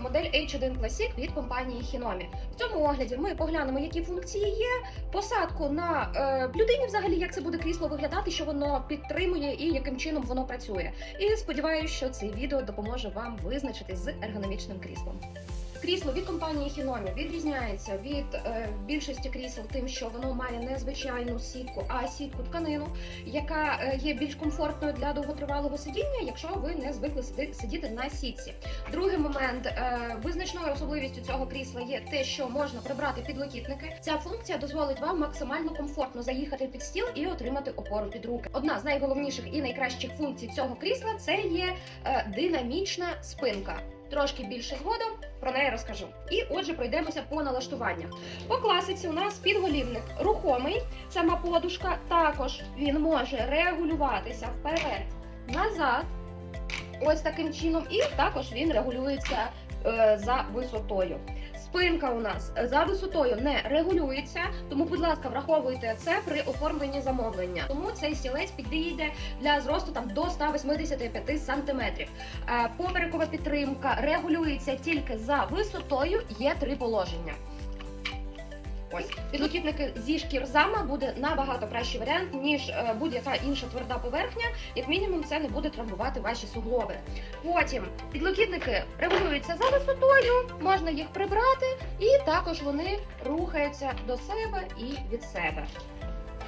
модель H1 Classic від компанії Hinomi. В цьому огляді ми поглянемо, які функції є, посадку на е, людині, взагалі, як це буде крісло виглядати, що воно підтримує і яким чином воно працює. І сподіваюся, що це відео допоможе вам визначитись з ергономічним кріслом. Крісло від компанії Hinomi відрізняється від е, більшості крісел тим, що воно має не звичайну сітку, а сітку тканину, яка е, є більш комфортною для довготривалого сидіння, якщо ви не звикли сиди- сидіти на сітці. Другий момент е, визначною особливістю цього крісла є те, що можна прибрати підлокітники. Ця функція дозволить вам максимально комфортно заїхати під стіл і отримати опору під руки. Одна з найголовніших і найкращих функцій цього крісла це є е, динамічна спинка. Трошки більше згодом про неї розкажу. І отже, пройдемося по налаштуваннях. По класиці у нас підголівник рухомий, сама подушка. Також він може регулюватися вперед, назад. Ось таким чином, і також він регулюється е, за висотою. Спинка у нас за висотою не регулюється, тому, будь ласка, враховуйте це при оформленні замовлення. Тому цей стілець підійде для зросту там до 185 сантиметрів. Е, Поперекова підтримка регулюється тільки за висотою. Є три положення. Ось підлокітники зі шкірзама буде набагато кращий варіант, ніж е, будь-яка інша тверда поверхня. Як мінімум, це не буде травмувати ваші суглоби. Потім підлокітники регулюються за висотою, можна їх прибрати, і також вони рухаються до себе і від себе.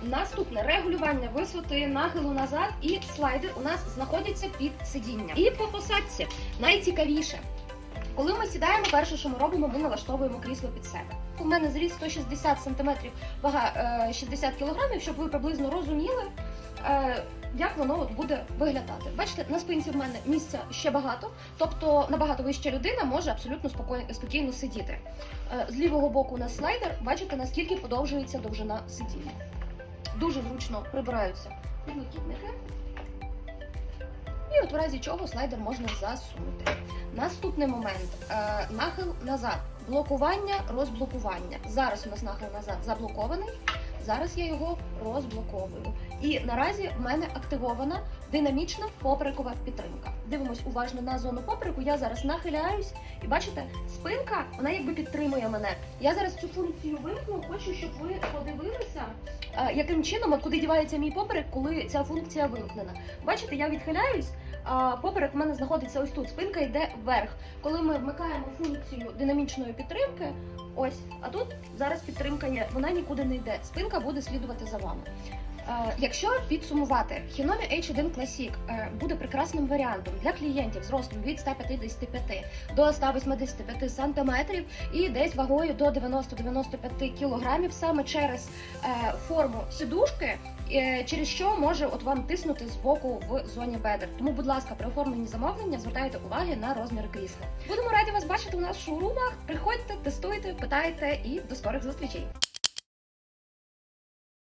Наступне регулювання висоти, нахилу назад і слайдер у нас знаходяться під сидінням. І по посадці найцікавіше. Коли ми сідаємо, перше, що ми робимо, ми налаштовуємо крісло під себе. У мене зріст 160 см, вага е, 60 кг, щоб ви приблизно розуміли, е, як воно буде виглядати. Бачите, на спинці в мене місця ще багато, тобто набагато вища людина може абсолютно спокійно, спокійно сидіти. Е, з лівого боку у нас слайдер, бачите, наскільки подовжується довжина сидіння. Дуже зручно прибираються підлокітники. І от в разі чого слайдер можна засунути. Наступний момент е, нахил назад. Блокування, розблокування. Зараз у нас нахил назад заблокований. Зараз я його розблоковую. І наразі в мене активована динамічна поперекова підтримка. Дивимось уважно на зону попереку. Я зараз нахиляюсь, і бачите, спинка вона якби підтримує мене. Я зараз цю функцію вимкну. Хочу, щоб ви подивилися, яким чином, от куди дівається мій поперек, коли ця функція вимкнена. Бачите, я відхиляюсь. А поперек в мене знаходиться ось тут. Спинка йде вверх. Коли ми вмикаємо функцію динамічної підтримки, ось, а тут зараз підтримка є, вона нікуди не йде. Спинка буде слідувати за вами. Е, Якщо підсумувати, Hinomi H1 Classic е, буде прекрасним варіантом для клієнтів з ростом від 155 до 185 сантиметрів і десь вагою до 90-95 кілограмів саме через е, форму сідушки, через що може от вам тиснути з боку в зоні бедер. Тому, будь ласка, при оформленні замовлення звертайте уваги на розмір крісла. Будемо раді вас бачити у нас в шоурумах. Приходьте, тестуйте, питайте і до скорих зустрічей.